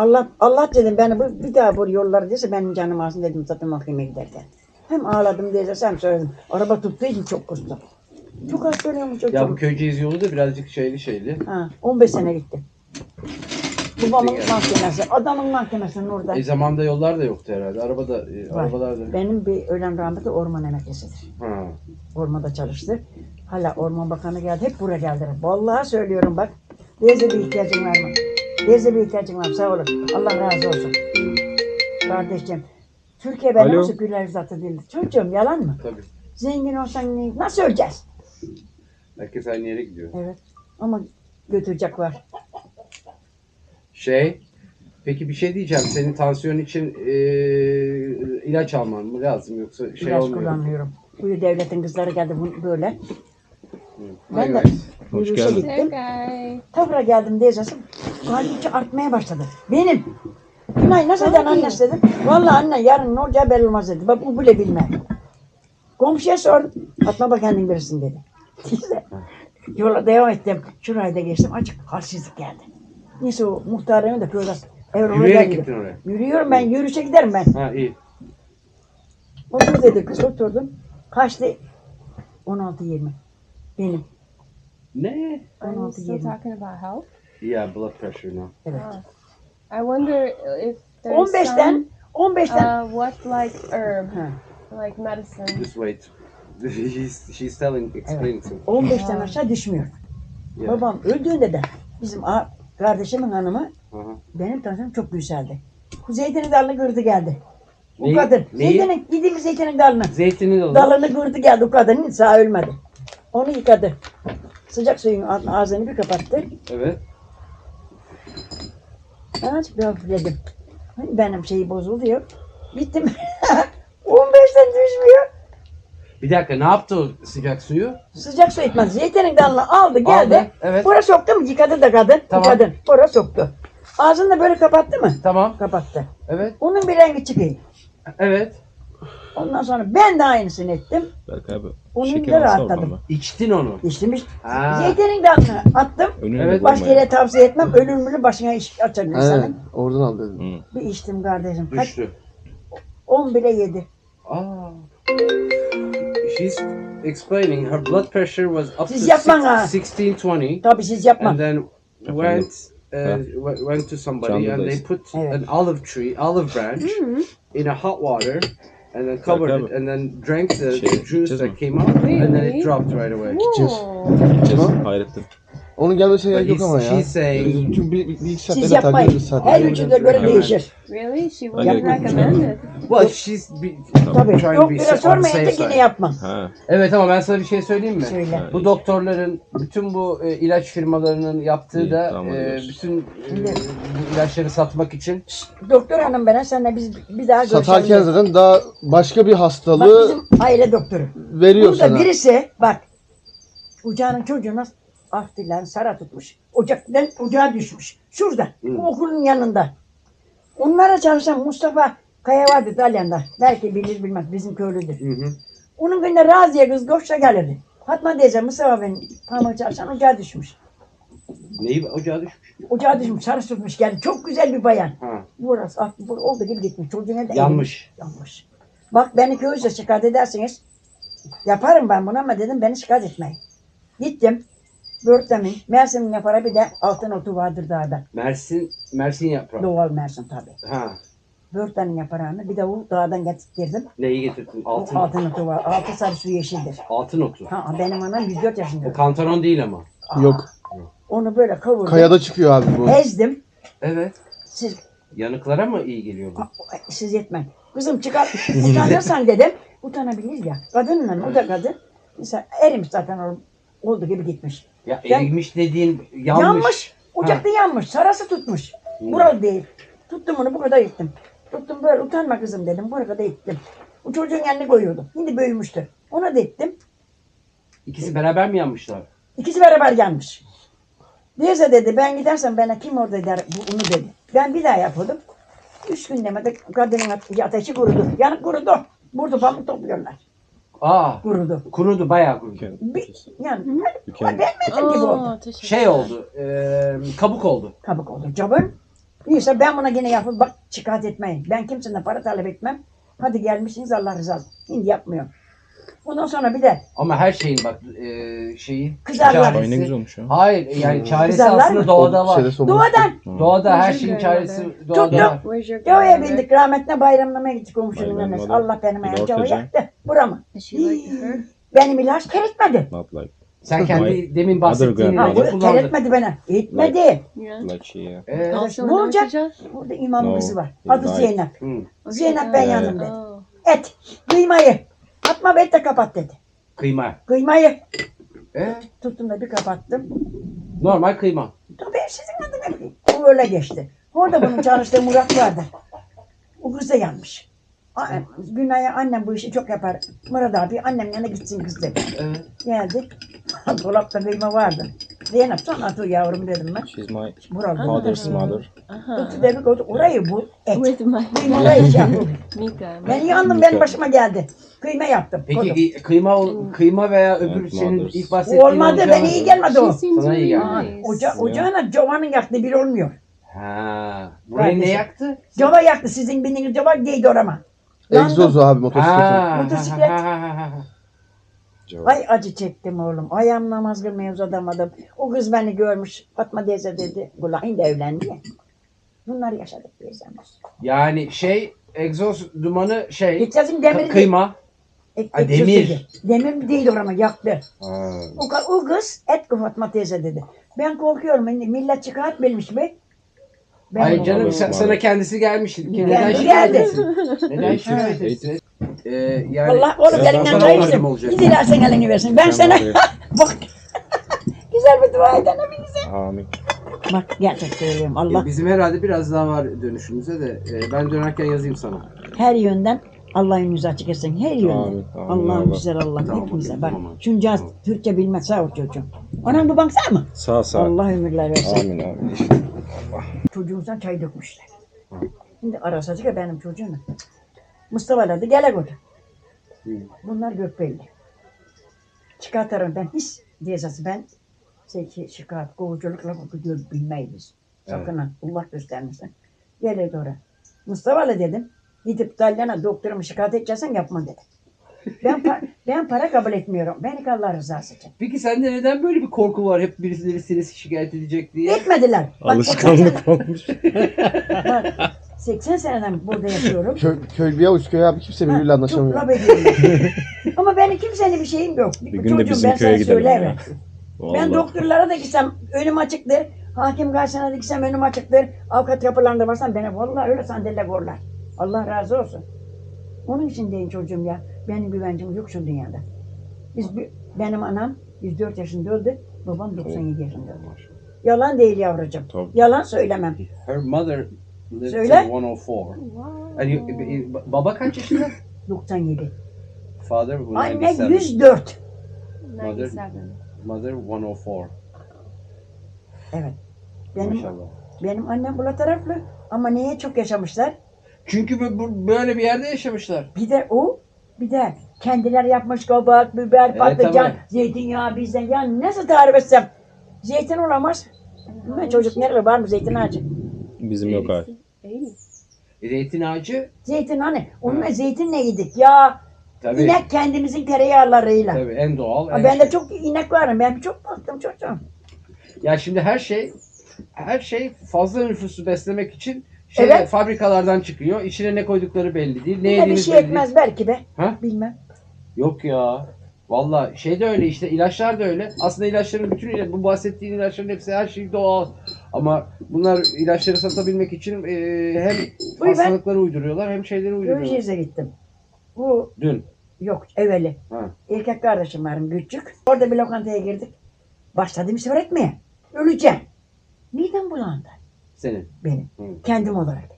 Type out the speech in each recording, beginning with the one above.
Allah Allah dedim beni bu, bir daha bu yollara dese benim canım alsın dedim zaten mahkemeye giderken. Hem ağladım diyeceğiz hem söyledim. Araba tuttuğu için çok kızdım. Çok az söylüyormuş çok. Ya bu çok. Köyceğiz yolu da birazcık şeyli şeyli. Ha, 15 sene gitti. Babamın yani. mahkemesi, adamın mahkemesi orada. E zamanda yollar da yoktu herhalde. Araba da, e, Var. arabalar da. Benim bir ölen rahmetli orman emeklisidir. Ha. Ormanda çalıştı. Hala orman bakanı geldi. Hep buraya geldiler. Vallahi söylüyorum bak. Teyze bir ihtiyacın var mı? Teyze bir ihtiyacın var? Sağ olun. Allah razı olsun. Kardeşim. Türkiye benim Alo. olsa güler zatı değil. Çocuğum yalan mı? Tabii. Zengin olsan ne- nasıl öleceğiz? Herkes aynı yere gidiyor. Evet. Ama götürecek var. Şey, peki bir şey diyeceğim. Senin tansiyon için e, ilaç alman mı lazım yoksa şey İlaç olmuyor? kullanmıyorum. Bu devletin kızları geldi bu- böyle. Ben de. Hoş yürüyüşe geldin. Hey gittim. Tavra geldim diyeceğim. Kalbimce artmaya başladı. Benim. Günay nasıl eden annesi dedim. Vallahi anne yarın ne olacağı belli olmaz dedi. Bak bu bile bilmem. Komşuya sordum. Fatma bak kendin birisin dedi. Yola devam ettim. Şurayı da geçtim. Açık halsizlik geldi. Neyse o muhtarımı da köyde Evrona Yürüyerek gittin oraya. Yürüyorum ben. Yürüyüşe giderim ben. Ha iyi. Otur dedi kız oturdum. Kaçtı? 16-20. Benim. Ne? Are you 16 still talking about health? Yeah, blood pressure now. Evet. I wonder if there's 15'ten some, 15'ten uh, what like herb, like medicine. Just wait. she's, she's telling, explaining something. 15'ten aşağı düşmüyor. Yeah. Babam öldüğünde de bizim a- kardeşimin hanımı Aha. benim tansiyonum çok yükseldi. Bu zeytinin dalını kırdı geldi. O Neyi- kadın. neyi? Zeytinin, gidip zeytinin dalını. Zeytini de Dalını kırdı geldi o kadının sağ ölmedi. Onu yıkadı. Sıcak suyun ağzını bir kapattı. Evet. Azıcık bir hafifledim. Benim şeyi bozuldu ya. Gittim. 15'ten düşmüyor. Bir dakika ne yaptı o sıcak suyu? Sıcak su etmez. Zeytinin dalını aldı geldi. Aldı, evet. Bura soktu mu? Yıkadı da kadın. Tamam. Kadın. Bura soktu. Ağzını da böyle kapattı mı? Tamam. Kapattı. Evet. Onun bir rengi çıkıyor. Evet. Ondan sonra ben de aynısını ettim. Berkay abi. Onun şeker da alsana rahatladım. İçtin onu. İçtim. Ha. Zeytinin dalını attım. Önüne Evet, Başka yere tavsiye etmem. Ölümlü başına iş açabilir Aynen. sana. Oradan al dedim. Hı. Bir içtim kardeşim. Kaç? Düştü. 10 bile yedi. Aa. She's explaining her blood pressure was up Siz to yapman ha. 1620 Tabii siz yapma. and then went uh, w- went to somebody and they Canlıdayız. put Evet. an olive tree, olive branch in a hot water and then covered it and then drank the, the juice that came out and then it dropped right away. Ooh. Gideceğiz. Hayrettin. Onun gelmesine gerek yok ama ya. she's saying Çünkü bir, bir, bir iki saatte Siz de yapmayın. takılırız zaten. Her vücuda göre değişir. Really? She wouldn't get it. recommend it. well she's be, Tabii. trying to be Doktora on the sormayınca safe yine side. yapmam. Ha. Evet ama ben sana bir şey söyleyeyim mi? Söyle. Bu doktorların, bütün bu e, ilaç firmalarının yaptığı İyi, da tamam, e, bütün e, bu ilaçları satmak için Doktor hanım bana senle biz bir daha görüşelim. Satarken zaten daha başka bir Bak hastalığı bizim aile doktoru. veriyor Burada sana. birisi bak ucağının çocuğuna aftilen sara tutmuş. Ocaktan ocağa düşmüş. Şurada. Bu okulun yanında. Onlara çalışan Mustafa Kaya vardı İtalyan'da. Belki bilir bilmez bizim köylüdür. Hı hı. Onun günde Raziye kız koşa gelirdi. Fatma teyze Mustafa benim parmağı çalışan ocağa düşmüş. neyi ocağa düşmüş? Ocağa düşmüş, sarı tutmuş geldi. Çok güzel bir bayan. Ha, Burası ah, bu oldu gibi gitmiş. Çocuğuna da yanmış. Yanlış. Bak beni köyüze şikayet edersiniz. Yaparım ben bunu ama dedim beni şikayet etmeyin. Gittim. Börtlemin, Mersin'in yaparı bir de altın otu vardır dağda. Mersin, Mersin yaprağı. Doğal Mersin tabi. Ha, Börtlenin yaprağını bir de o dağdan getirdim. neyi getirdin? O Altın, altın otu var. Altı sarı su yeşildir. altın otu. Ha, benim anam 104 yaşında. O kantaron değil ama. Yok. Onu böyle kavurdum. Kayada çıkıyor abi bu. Ezdim. Evet. Siz Yanıklara mı iyi geliyor bu? siz yetmeyin. Kızım çıkar. Utanırsan dedim. Utanabilir ya. Kadınla o da kadın. Mesela erimiş zaten o oldu gibi gitmiş. Ya Ben- erimiş dediğin yanmış. Yanmış. Ocakta yanmış. Sarası tutmuş. Buralı değil. Tuttum onu bu kadar ittim. Tuttum böyle utanma kızım dedim. Bu kadar ittim. O çocuğun yanına koyuyordum. Şimdi büyümüştü. Ona da ittim. İkisi beraber mi yanmışlar? İkisi beraber yanmış. Neyse dedi ben gidersem bana kim orada eder bu, onu dedi. Ben bir daha yapıyordum. Üç gün demede kadının ate- ateşi kurudu. Yanık kurudu. Burada pamuk topluyorlar. Aa, Kurudu. kurudu, bayağı kurudu. Bir, yani Mükemmel. ben benim gibi oldu. Teşekkür Şey oldu, e, kabuk oldu. Kabuk oldu. Cabın Neyse ben buna yine yapıp bak şikayet etmeyin. Ben kimseden para talep etmem. Hadi gelmişsiniz Allah rızası. olsun. Şimdi yapmıyorum. Ondan sonra bir de Ama her şeyin bak e, şeyi Kızarlar. Ay ne güzel olmuş ya. Hayır yani çaresi Kızarlar aslında mı? doğada var. Şeyde doğadan Doğada her şeyin çaresi doğada Tuttum. var. Where's your bindik rahmetine bayramlamaya gittik komşunun Bayram annesi. mother. Allah benim cava cousin? yaktı. Buramı. Is she like her? Benim ilaç teretmedi. Not like Sen kendi My demin bahsettiğin Ha, ilacı bu kullandın. teretmedi beni. Etmedi. Yeah. like she Ee, Also ne an? Artichoke? Burada imam No, kızı var. Adı. Zeynep. hı, Zeynep ben yandım dedi. Oh. Et, kıymayı. Atma be et de kapat dedi. kıyma. Kıymayı. Ee, Tuttum da bir kapattım. normal kıyma. Tabii sizin adına o öyle geçti. Orada bunun çalıştığı Murat vardı. O kız da yanmış. Günay'a annem bu işi çok yapar. Murat abi annem yanına gitsin kız dedi. Evet. Geldik. Dolapta kıyma vardı. Zeynep sen at o yavrum dedim ben. she's my Buralı. father's mother. Tuttu dedik orayı bu et. With my Kıyma orayı şey yaptım. Mika. Ben yandım benim başıma geldi. Kıyma yaptım. Peki koydum. kıy- kıyma ol- kıyma veya öbür Evet, senin mothers. ilk bahsettiğin Olmadı olacağı- beni iyi gelmedi o. She seems Sana iyi really geldi. nice. Oca, ocağına Cova'nın yaktığı bir olmuyor. Ha. Burayı ne Kardeşim. yaktı? Cova yaktı sizin bindiğiniz Cova değdi orama. Egzozu abi motosikletin. Motosiklet. ha. Ay acı çektim oğlum. Ayağım namaz kılmaya uzatamadım. O kız beni görmüş. Fatma teyze dedi. Gulahin de evlendi ya. Bunlar yaşadık teyzemiz. Yani şey egzoz dumanı şey Geçeceğim demir kı- değil. kıyma. Ek- Ha, egzoz demir. dedi. Demir değil orama yaktı. Ha. O, ka- o kız et ki Fatma teyze dedi. Ben korkuyorum. hani Millet çıkart bilmiş be. Ben Ay canım sen, sana kendisi gelmiş. Neden Geldi, şikayet geldi. etsin? Neden şikayet etsin? Ee, yani Allah oğlum Sen elinden sana kayırsın. olacak. Gidilersen elini versin. Ben sana bak. Güzel bir dua eden bize. Amin. Bak gerçek söylüyorum. Allah bizim herhalde biraz daha var dönüşümüze de. e, ben dönerken yazayım sana. her yönden Allah önünüzü açık etsin. Her yönden. Amin, amin, Allah'ım Allah. güzel Allah Tamam, hepimize. Bak tamam. şunca Türkçe bilmez sağ ol çocuğum. Anam baban sağ mı? Sağ sağ. Allah ömürler versin. Amin amin. İşte. Çocuğunuzdan çay dökmüşler. Şimdi arasacık ya benim çocuğum. Mustafa dedi gele koy. Hı. Bunlar gökbelli. Çıkartırım ben hiç diyeceğiz ben şey, şikayet kovuculukla gidiyor bilmeyiz. Sakın ha Allah göstermesin. Gele doğru. Mustafa'la dedim. Gidip Dalyan'a doktorumu şikayet edeceksen yapma dedim. Ben, pa- ben para kabul etmiyorum. Beni Allah rızası için. Peki sende neden böyle bir korku var? Hep birileri seni şikayet edecek diye. Etmediler. Bak, Alışkanlık olmuş. 80, bak, 80 seneden burada yaşıyorum. Köy, köy bir avuç köy abi kimse birbiriyle anlaşamıyor. Çok laf ediyorum. Ama benim kimsenin bir şeyim yok. Bir gün de Çocuğum, bizim ben köye sana gidelim. söylerim. ya. Ben Vallahi. doktorlara da gitsem önüm açıktır. Hakim karşısına da gitsem önüm açıktır. Avukat kapılarında varsam beni vallahi öyle sandalye korlar. Allah razı olsun. Onun için deyin çocuğum ya. Benim güvencim yok şu dünyada. Biz, benim anam 104 yaşında öldü. Babam 97 yaşında öldü. Yalan değil yavrucuğum. Tabii. Yalan söylemem. Her mother lived Söyle. to 104. And you- baba kaç yaşında? 97. Father was Anne 97. 104. 97. Mother 104. Evet. Benim, Maşallah. benim annem bu taraflı ama niye çok yaşamışlar? Çünkü bu- bu- böyle bir yerde yaşamışlar. Bir de o, bir de kendiler yapmış kabak, biber, patlıcan, tabii. zeytinyağı bizden. Ya nasıl tarif etsem? Zeytin olamaz. Ben çocuk nerede var mı zeytin ağacı? Bizim yok abi. 80. E, Zeytin ağacı Zeytin hani? Onunla zeytinle yedik ya. tabii. İnek kendimizin tereyağlarıyla. Tabii en doğal. Ha, en ben de şey. çok inek varım. Ben çok baktım çocuğum. Ya şimdi her şey her şey fazla nüfusu beslemek için şey Evet. fabrikalardan çıkıyor. İçine ne koydukları belli değil. Ne Ne bir yediğiniz şey belli etmez değil. belki be. Ha? Bilmem. Yok ya. Valla şey de öyle işte ilaçlar da öyle. Aslında ilaçların bütün ila- bu bahsettiğin ilaçların hepsi her şey doğal. Ama bunlar ilaçları satabilmek için e, hem ben- hastalıkları uyduruyorlar hem şeyleri uyduruyorlar. Göreceğize gittim. Bu Dün. yok evveli. Ha. Erkek kardeşim varım küçük. Orada bir lokantaya girdik. Başladım misafir etmeye. Öleceğim. Midem bulandı Senin. benim. Hı. Kendim olarak.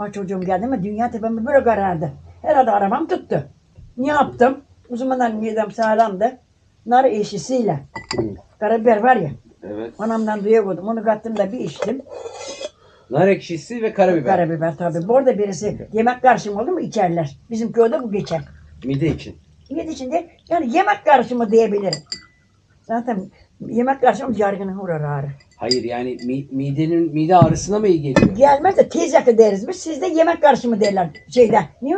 O çocuğum geldi ama dünya tepemi böyle karardı. Herhalde arabam tuttu. Ne yaptım? O zamanlar midem sağlamdı. Nar eşisiyle. Hı. Karabiber var ya. Evet. Anamdan duya koydum. Onu kattım da bir içtim. Nar ekşisi ve karabiber. Karabiber tabii. Bu arada birisi yemek karışımı oldu mu içerler. Bizim köyde bu geçer. Mide için. Mide içinde yani yemek karışımı diyebilirim. Zaten Yemek karşım yargının uğrar ağrı. Hayır yani mi- midenin mide ağrısına mı iyi geliyor? Gelmez de tez yakı deriz biz. Sizde yemek karışımı derler şeyde. Niye?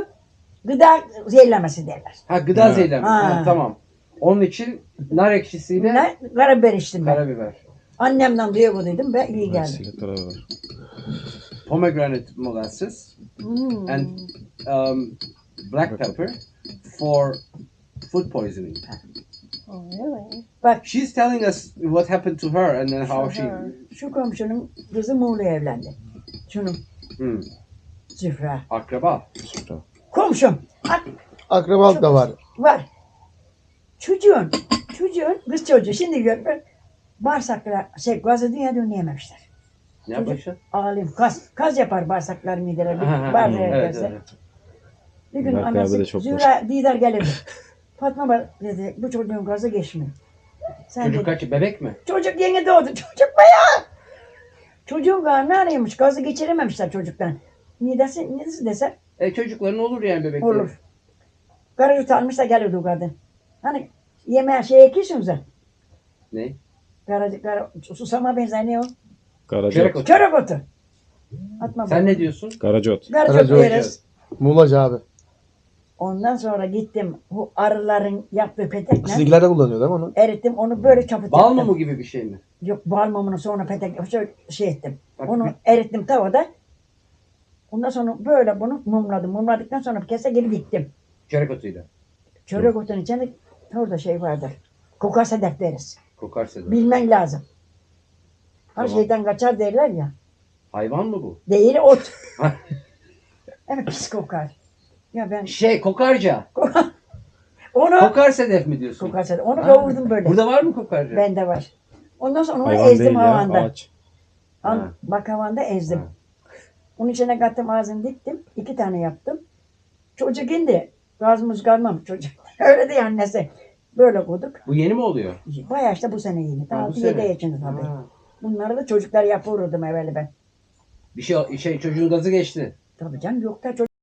Gıda zehirlemesi derler. Ha gıda Evet. zehirlenmesi. Ha. Ha, tamam. Onun için nar ekşisiyle Ne? Karabiber içtim ben. karabiber. Annemden duydum ve iyi geldi. Vesile. Pomegranate molasses Hmm. and um, black pepper for food poisoning. Oh, really? Bak She's telling us what happened to her and then how she. şu komşunun kızı Muğla'ya evlendi. Şunun Hmm, Zühra. akraba. Komşum. Ak- Akrabalık da var. var. Çocuğun, çocuğun kız çocuğu şimdi gör bağırsaklar şey gazı dünya dönleyememişler. Ne Çocuk- yapmışlar? Alim kaz, kaz yapar bağırsaklar mideler. Bağırsağı evet, evet. Bir gün Berk abi anası de çok Zühra Didar gelirdi. Fatma dedi bu çocuğun gazı geçmiyor. Sen Çocuk dedi, kaç? Bebek mi? çocuk yeni doğdu. Çocuk bayağı. Çocuğun karnı ağrıyormuş. Gazı geçirememişler çocuktan. Midesi, midesi dese E çocukların olur yani bebekleri. olur. Garajı almış da gelirdi o kadın. Hani yemeğe şey ekiyorsun sen. Ne? Garajı, gar, susama benzer ne o? Karacot. Çörek otu. Çörek otu. Atma Sen ne diyorsun? Karacot. Garajı Garajı otu yeriz. Muğlacı abi. Ondan sonra gittim bu arıların yaptığı petekle Sizinkiler de kullanıyor değil mi onu? erittim onu böyle çaput Bal yaptım. mumu gibi bir şey mi? Yok bal mumunu sonra petek şöyle şey ettim. Bak, Onu bir- erittim tavada. Ondan sonra böyle bunu mumladım. Mumladıktan sonra bir kese geri diktim. Çörek otuyla. Çörek otunun içinde orada şey vardır. Kokar sedef deriz. Kokarsa da. Bilmen lazım. Her Tamam. şeyden kaçar derler ya. Hayvan mı bu? Değil ot. evet pis kokar. Ya ben Şey kokarca. onu Kokar sedef mi diyorsun? kokar sedef. Onu Ha. kavurdum böyle. Burada var mı kokarca? Bende var. Ondan sonra onu Hayvan ezdim değil ya. havanda. Ağaç. Al, Ha. bak havanda ezdim. Ha. Onun içine kattım ağzını diktim. iki tane yaptım. Çocuk indi. Gazımız kalmam çocuk. Öyle diyor annesi. Böyle koyduk. Bu yeni mi oluyor? Bayağı işte bu sene yeni. Ha, Daha bu 6-7 sene. yaşında tabii. Ha. Bunları da çocuklar yapıyordum evvel ben. Bir şey şey çocuğun gazı geçti. Tabii canım yok da çocuk.